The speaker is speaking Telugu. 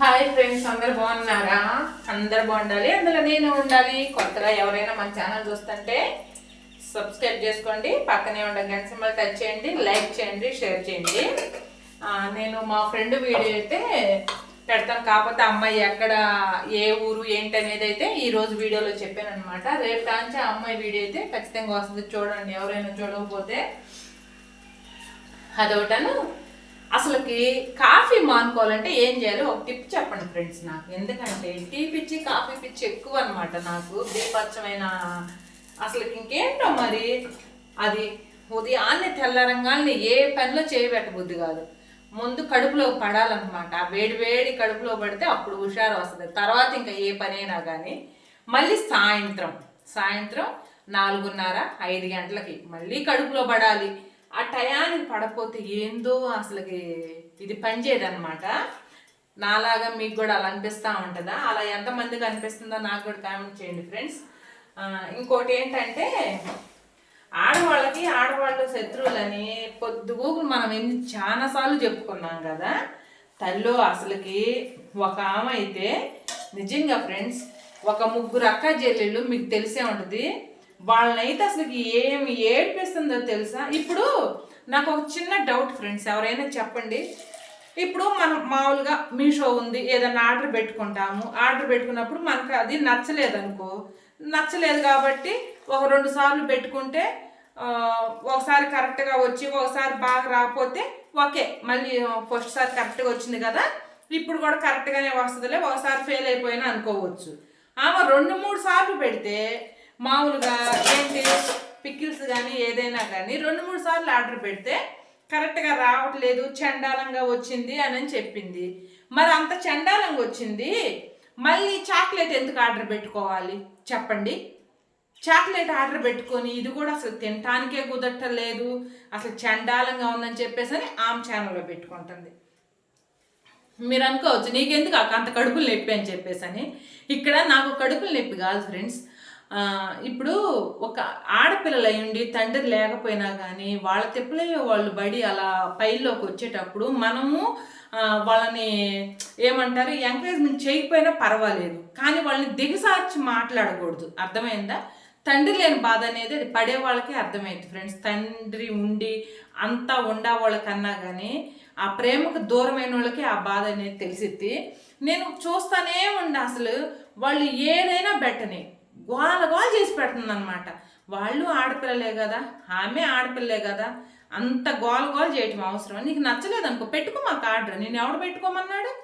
హాయ్ ఫ్రెండ్స్ అందరు బాగున్నారా? అందరు బాగుండాలి. అందులో నేను ఉండాలి. కొత్తగా ఎవరైనా మన ఛానల్ చూస్తుంటే సబ్స్క్రైబ్ చేసుకోండి. పక్కనే ఉండే గంట సింబల్ టచ్ చేయండి. లైక్ చేయండి షేర్ చేయండి. నేను మా ఫ్రెండ్ వీడియో అయితే పెడతాను కాకపోతే అమ్మాయి ఎక్కడ ఏ ఊరు ఏంటి అనేది అయితే ఈరోజు వీడియోలో చెప్పాను అనమాట రేపు కాంచి ఆ అమ్మాయి వీడియో అయితే ఖచ్చితంగా వస్తుంది. చూడండి ఎవరైనా చూడకపోతే అదొకటను అసలుకి కాఫీ మానుకోవాలంటే ఏం చేయాలి? ఒక టిప్ చెప్పండి ఫ్రెండ్స్ నాకు. ఎందుకంటే టీ పిచ్చి కాఫీ పిచ్చి ఎక్కువ అనమాట నాకు. దీపచ్చమైన అసలుకి ఇంకేంటో మరి? అది ఉదయాన్నే తెల్లరంగాల్ని ఏ పనిలో చేయబెట్టబుద్ధి కాదు. ముందు కడుపులో పడాలన్నమాట. ఆ వేడి వేడి కడుపులో పడితే అప్పుడు హుషారు వస్తుంది. తర్వాత ఇంకా ఏ పనైనా కానీ మళ్ళీ సాయంత్రం. సాయంత్రం నాలుగున్నర ఐదు గంటలకి మళ్ళీ కడుపులో పడాలి. ఆ టయానికి పడపోతే ఏందో అసలుకి ఇది పనిచేయదన్నమాట. నాలాగా మీకు కూడా అలా అనిపిస్తూ ఉంటుందా? అలా ఎంతమందికి అనిపిస్తుందో నాకు కూడా కామెంట్ చేయండి ఫ్రెండ్స్. ఇంకోటి ఏంటంటే ఆడవాళ్ళకి ఆడవాళ్ళు శత్రువులని పొద్దుగూకులు మనం ఎన్ని చాలాసార్లు చెప్పుకున్నాం కదా తల్లో అసలుకి ఒక ఆమె అయితే నిజంగా ఫ్రెండ్స్ ఒక ముగ్గురు అక్క చెల్లెళ్ళు మీకు తెలిసే ఉంటుంది. వాళ్ళనైతే అసలు ఏమి ఏడిపిస్తుందో తెలుసా? ఇప్పుడు నాకు ఒక చిన్న డౌట్ ఫ్రెండ్స్ ఎవరైనా చెప్పండి. ఇప్పుడు మనం మామూలుగా మీషో ఉంది ఏదైనా ఆర్డర్ పెట్టుకుంటాము. ఆర్డర్ పెట్టుకున్నప్పుడు మనకు అది నచ్చలేదు అనుకో నచ్చలేదు కాబట్టి ఒక రెండు సార్లు పెట్టుకుంటే ఒకసారి కరెక్ట్గా వచ్చి ఒకసారి బాగా రాకపోతే ఓకే మళ్ళీ ఫస్ట్ సారి కరెక్ట్గా వచ్చింది కదా. ఇప్పుడు కూడా కరెక్ట్గానే వస్తుందిలే ఒకసారి ఫెయిల్ అయిపోయినా అనుకోవచ్చు. ఆమె రెండు మూడు సార్లు పెడితే మామూలుగా ఏంటి? పికిల్స్ కానీ ఏదైనా కానీ రెండు మూడు సార్లు ఆర్డర్ పెడితే కరెక్ట్గా రావట్లేదు చండాలంగా వచ్చింది అని అని చెప్పింది. మరి అంత చండాలంగా వచ్చింది మళ్ళీ చాక్లెట్ ఎందుకు ఆర్డర్ పెట్టుకోవాలి? చెప్పండి. చాక్లెట్ ఆర్డర్ పెట్టుకొని ఇది కూడా అసలు తినటానికే కుదరటలేదు అసలు చండాలంగా ఉందని చెప్పేసి అని ఆమె ఛానల్లో పెట్టుకుంటుంది. మీరు అనుకోవచ్చు నీకెందుకు అంత కడుపులు నొప్పి అని చెప్పేసి అని? ఇక్కడ నాకు కడుపులు నొప్పి కాదు ఫ్రెండ్స్. ఇప్పుడు ఒక ఆడపిల్లలు అయ్యుండి తండ్రి లేకపోయినా కానీ వాళ్ళ తిప్పలే వాళ్ళు బడి అలా పైల్లోకి వచ్చేటప్పుడు మనము వాళ్ళని ఏమంటారు ఎంకరేజ్మెంట్ చేయకపోయినా పర్వాలేదు. కానీ వాళ్ళని దిగసార్చి మాట్లాడకూడదు. అర్థమైందా? తండ్రి లేని బాధ అనేది అది పడే వాళ్ళకే అర్థమైంది ఫ్రెండ్స్. తండ్రి ఉండి అంతా ఉండా వాళ్ళకన్నా కానీ ఆ ప్రేమకు దూరమైన వాళ్ళకి ఆ బాధ అనేది తెలిసిద్ది. నేను చూస్తానే ఉండి అసలు వాళ్ళు ఏదైనా బెట్టని గోల గోల చేసి పెడుతుంది అనమాట వాళ్ళు ఆడపిల్లలే కదా ఆమె ఆడపిల్లలే కదా అంత గోల గోల చేయటం అవసరం నీకు నచ్చలేదు అనుకో పెట్టుకో మాకు ఆర్డర్ నేను ఎవడు పెట్టుకోమన్నాడు?